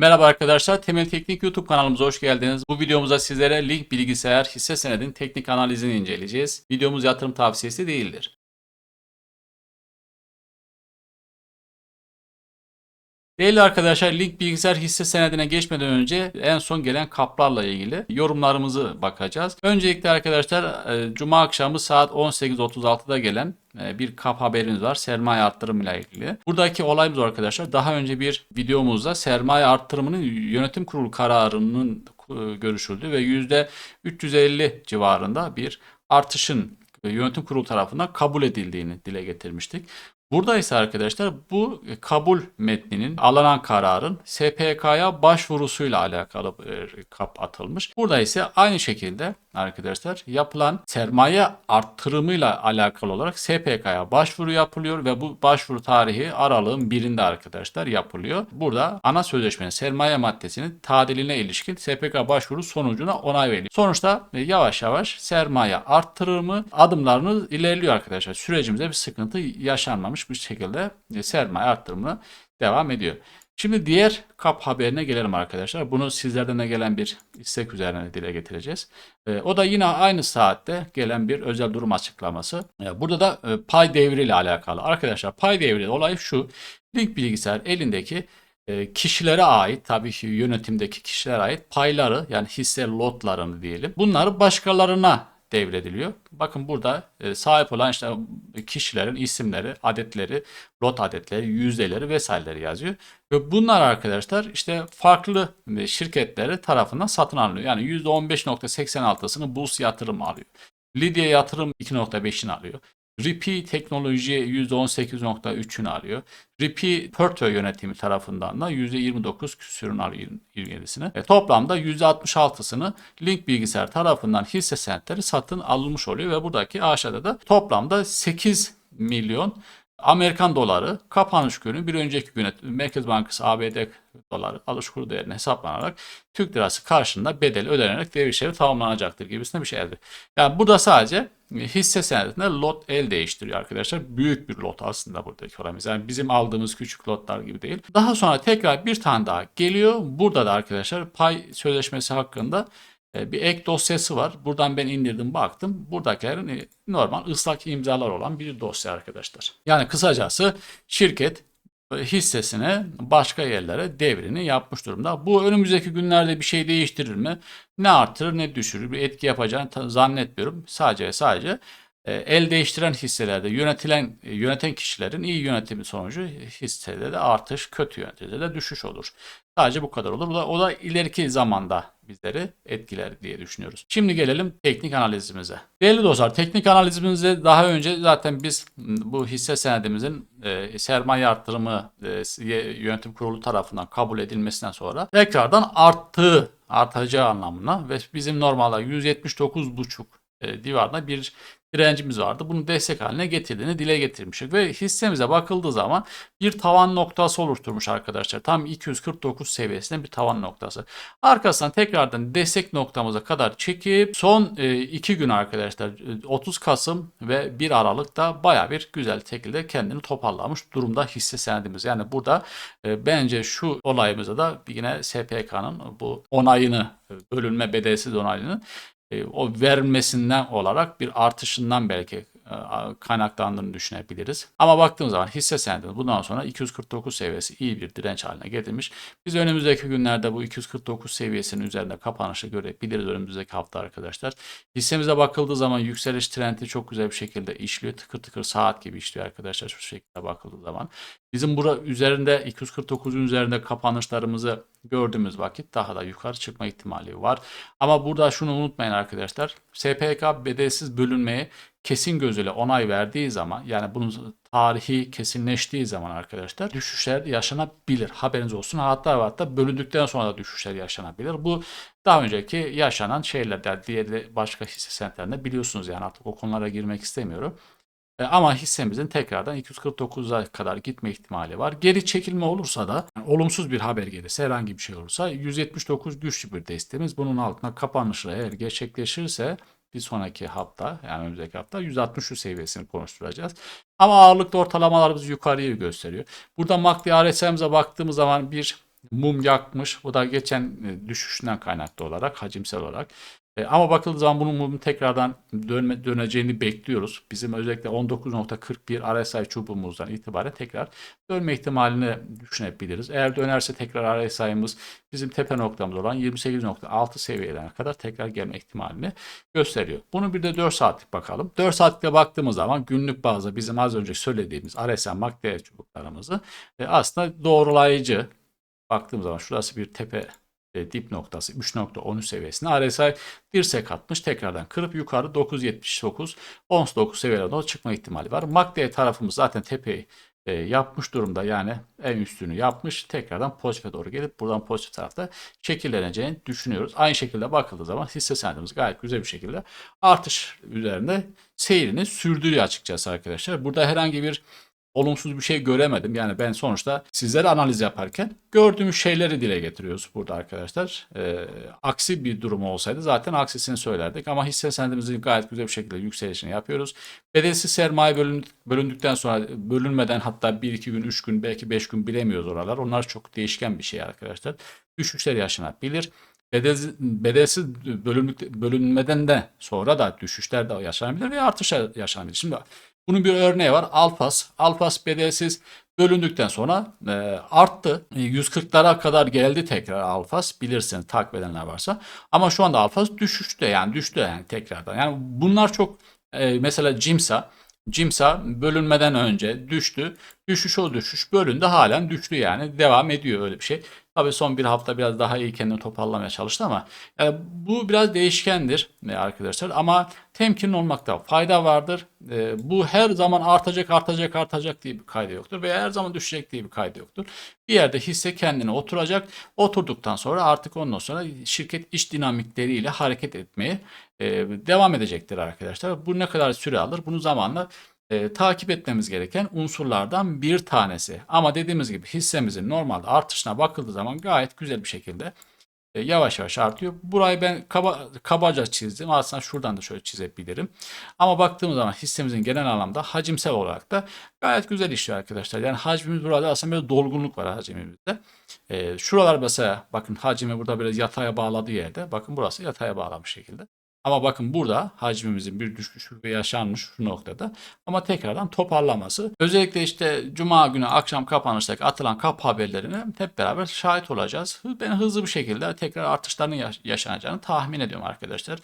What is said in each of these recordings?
Merhaba arkadaşlar, Temel Teknik YouTube kanalımıza hoş geldiniz. Bu videomuzda sizlere Link Bilgisayar hisse senedinin teknik analizini inceleyeceğiz. Videomuz yatırım tavsiyesi değildir. Değerli arkadaşlar, Link Bilgisayar hisse senedine geçmeden önce en son gelen kaplarla ilgili yorumlarımızı bakacağız. Öncelikle arkadaşlar, e, Cuma akşamı saat 18.36'da gelen e, bir kap haberimiz var sermaye arttırımıyla ilgili. Buradaki olayımız arkadaşlar daha önce bir videomuzda sermaye arttırımının yönetim kurulu kararının e, görüşüldü ve %350 civarında bir artışın yönetim kurulu tarafından kabul edildiğini dile getirmiştik. Burada ise arkadaşlar bu kabul metninin alınan kararın SPK'ya başvurusuyla alakalı e, kap atılmış. Burada ise aynı şekilde arkadaşlar yapılan sermaye arttırımıyla alakalı olarak SPK'ya başvuru yapılıyor ve bu başvuru tarihi aralığın birinde arkadaşlar yapılıyor. Burada ana sözleşmenin sermaye maddesinin tadiline ilişkin SPK başvuru sonucuna onay veriliyor. Sonuçta e, yavaş yavaş sermaye arttırımı adımlarını ilerliyor arkadaşlar. Sürecimizde bir sıkıntı yaşanmamış bir şekilde e, sermaye arttırımına devam ediyor. Şimdi diğer kap haberine gelelim arkadaşlar. Bunu sizlerden de gelen bir istek üzerine dile getireceğiz. E, o da yine aynı saatte gelen bir özel durum açıklaması. E, burada da pay devri ile alakalı. Arkadaşlar pay devri olay şu. Link bilgisayar elindeki kişilere ait tabii ki yönetimdeki kişilere ait payları yani hisse lotlarını diyelim. Bunları başkalarına devrediliyor. Bakın burada e, sahip olan işte kişilerin isimleri, adetleri, lot adetleri, yüzdeleri vesaireleri yazıyor. Ve bunlar arkadaşlar işte farklı şirketleri tarafından satın alınıyor. Yani %15.86'sını Bus yatırım alıyor. Lidya yatırım 2.5'ini alıyor. RIPI teknoloji %18.3'ünü alıyor. RIPI portföy yönetimi tarafından da %29 küsürünü alıyor 27'sini. E, toplamda %66'sını Link bilgisayar tarafından hisse senetleri satın alınmış oluyor ve buradaki aşağıda da toplamda 8 milyon Amerikan doları kapanış günü bir önceki güne Merkez Bankası ABD doları alış kuru değerine hesaplanarak Türk lirası karşılığında bedel ödenerek devir işlevi tamamlanacaktır gibisinde bir şeydi. Yani burada sadece hisse senedinde lot el değiştiriyor arkadaşlar. Büyük bir lot aslında buradaki oramız. Yani bizim aldığımız küçük lotlar gibi değil. Daha sonra tekrar bir tane daha geliyor. Burada da arkadaşlar pay sözleşmesi hakkında e, bir ek dosyası var. Buradan ben indirdim baktım. Buradakilerin e, normal ıslak imzalar olan bir dosya arkadaşlar. Yani kısacası şirket e, hissesine başka yerlere devrini yapmış durumda. Bu önümüzdeki günlerde bir şey değiştirir mi? Ne artırır ne düşürür bir etki yapacağını zannetmiyorum. Sadece sadece el değiştiren hisselerde yönetilen yöneten kişilerin iyi yönetimi sonucu hissede de artış, kötü yönetimde de düşüş olur. Sadece bu kadar olur. O da, o da ileriki zamanda bizleri etkiler diye düşünüyoruz. Şimdi gelelim teknik analizimize. Değerli dostlar teknik analizimizde daha önce zaten biz bu hisse senedimizin e, sermaye arttırımı e, yönetim kurulu tarafından kabul edilmesinden sonra tekrardan arttığı artacağı anlamına ve bizim normalde 179,5 e, civarında bir direncimiz vardı. Bunu destek haline getirdiğini dile getirmiştik. Ve hissemize bakıldığı zaman bir tavan noktası oluşturmuş arkadaşlar. Tam 249 seviyesinde bir tavan noktası. Arkasından tekrardan destek noktamıza kadar çekip son 2 e, gün arkadaşlar 30 e, Kasım ve 1 Aralık'ta baya bir güzel şekilde kendini toparlamış durumda hisse senedimiz. Yani burada e, bence şu olayımızda da yine SPK'nın bu onayını bölünme bedelsiz onayını o verilmesinden olarak bir artışından belki e, kaynaklandığını düşünebiliriz. Ama baktığımız zaman hisse senedinin bundan sonra 249 seviyesi iyi bir direnç haline getirmiş. Biz önümüzdeki günlerde bu 249 seviyesinin üzerinde kapanışı görebiliriz önümüzdeki hafta arkadaşlar. Hissemize bakıldığı zaman yükseliş trendi çok güzel bir şekilde işliyor. Tıkır tıkır saat gibi işliyor arkadaşlar şu şekilde bakıldığı zaman. Bizim bura üzerinde 249'un üzerinde kapanışlarımızı gördüğümüz vakit daha da yukarı çıkma ihtimali var. Ama burada şunu unutmayın arkadaşlar. SPK bedelsiz bölünmeye kesin gözüyle onay verdiği zaman yani bunun tarihi kesinleştiği zaman arkadaşlar düşüşler yaşanabilir. Haberiniz olsun. Hatta hatta bölündükten sonra da düşüşler yaşanabilir. Bu daha önceki yaşanan şeyler diğer başka hisse senetlerinde biliyorsunuz yani artık o konulara girmek istemiyorum. E, ama hissemizin tekrardan 249'a kadar gitme ihtimali var. Geri çekilme olursa da yani olumsuz bir haber gelirse herhangi bir şey olursa 179 güçlü bir desteğimiz. Bunun altına kapanışı eğer gerçekleşirse bir sonraki hafta yani önümüzdeki hafta 163 seviyesini konuşturacağız. Ama ağırlıklı ortalamalarımız yukarıyı gösteriyor. Burada MACD RSI'mize baktığımız zaman bir mum yakmış. Bu da geçen e, düşüşünden kaynaklı olarak hacimsel olarak. E, ama bakıldığı zaman bunun mumun tekrardan dönme, döneceğini bekliyoruz. Bizim özellikle 19.41 RSI çubuğumuzdan itibaren tekrar dönme ihtimalini düşünebiliriz. Eğer dönerse tekrar RSI'miz bizim tepe noktamız olan 28.6 seviyelerine kadar tekrar gelme ihtimalini gösteriyor. Bunu bir de 4 saatlik bakalım. 4 saatlikte baktığımız zaman günlük bazda bizim az önce söylediğimiz RSI MACD çubuklarımızı e, aslında doğrulayıcı baktığımız zaman şurası bir tepe e, dip noktası 3.13 seviyesinde RSI dirsek atmış tekrardan kırıp yukarı 9.79 ons 9 seviyelerine doğru çıkma ihtimali var. MACD tarafımız zaten tepeyi e, yapmış durumda yani en üstünü yapmış tekrardan pozitife doğru gelip buradan pozitif tarafta şekilleneceğini düşünüyoruz. Aynı şekilde bakıldığı zaman hisse senedimiz gayet güzel bir şekilde artış üzerinde seyrini sürdürüyor açıkçası arkadaşlar. Burada herhangi bir olumsuz bir şey göremedim. Yani ben sonuçta sizlere analiz yaparken gördüğümüz şeyleri dile getiriyoruz burada arkadaşlar. Ee, aksi bir durum olsaydı zaten aksisini söylerdik ama hisse senedimizin gayet güzel bir şekilde yükselişini yapıyoruz. Bedelsiz sermaye bölün, bölündükten sonra bölünmeden hatta 1-2 gün, 3 gün, belki 5 gün bilemiyoruz oralar. Onlar çok değişken bir şey arkadaşlar. Düşüşler yaşanabilir. Bedelsiz, bedelsiz bölünmeden de sonra da düşüşler de yaşanabilir ve artışlar yaşanabilir. Şimdi bunun bir örneği var. Alpas. Alpas bedelsiz bölündükten sonra e, arttı. E, 140'lara kadar geldi tekrar Alfas. Bilirsiniz takip edenler varsa. Ama şu anda Alfas düşüşte yani düştü yani tekrardan. Yani bunlar çok e, mesela Cimsa Cimsa bölünmeden önce düştü. Düşüş o düşüş bölündü halen düştü yani devam ediyor öyle bir şey. Tabii son bir hafta biraz daha iyi kendini toparlamaya çalıştı ama e, bu biraz değişkendir e, arkadaşlar ama temkinli olmakta fayda vardır. E, bu her zaman artacak artacak artacak diye bir kaydı yoktur veya her zaman düşecek diye bir kaydı yoktur. Bir yerde hisse kendine oturacak. Oturduktan sonra artık ondan sonra şirket iş dinamikleriyle hareket etmeye e, devam edecektir arkadaşlar. Bu ne kadar süre alır? Bunu zamanla e, takip etmemiz gereken unsurlardan bir tanesi. Ama dediğimiz gibi hissemizin normalde artışına bakıldığı zaman gayet güzel bir şekilde e, yavaş yavaş artıyor. Burayı ben kaba, kabaca çizdim. Aslında şuradan da şöyle çizebilirim. Ama baktığımız zaman hissemizin genel anlamda hacimsel olarak da gayet güzel işliyor arkadaşlar. Yani hacmimiz burada aslında böyle dolgunluk var hacimimizde. E, şuralar mesela bakın hacimi burada biraz yataya bağladığı yerde. Bakın burası yataya bağlamış şekilde. Ama bakın burada hacmimizin bir düşüşü yaşanmış şu noktada. Ama tekrardan toparlaması. Özellikle işte cuma günü akşam kapanıştaki atılan kap haberlerine hep beraber şahit olacağız. Ben hızlı bir şekilde tekrar artışların yaşanacağını tahmin ediyorum arkadaşlar.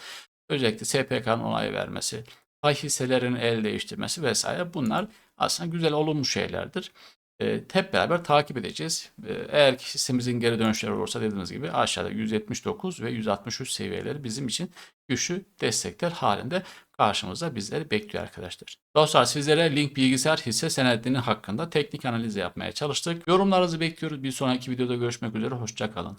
Özellikle SPK'nın onay vermesi, pay hisselerinin el değiştirmesi vesaire bunlar aslında güzel olumlu şeylerdir. E, hep beraber takip edeceğiz. E, eğer ki hissemizin geri dönüşleri olursa dediğimiz gibi aşağıda 179 ve 163 seviyeleri bizim için güçlü destekler halinde karşımızda bizleri bekliyor arkadaşlar. Dostlar sizlere Link Bilgisayar hisse senedinin hakkında teknik analiz yapmaya çalıştık. Yorumlarınızı bekliyoruz. Bir sonraki videoda görüşmek üzere. Hoşçakalın.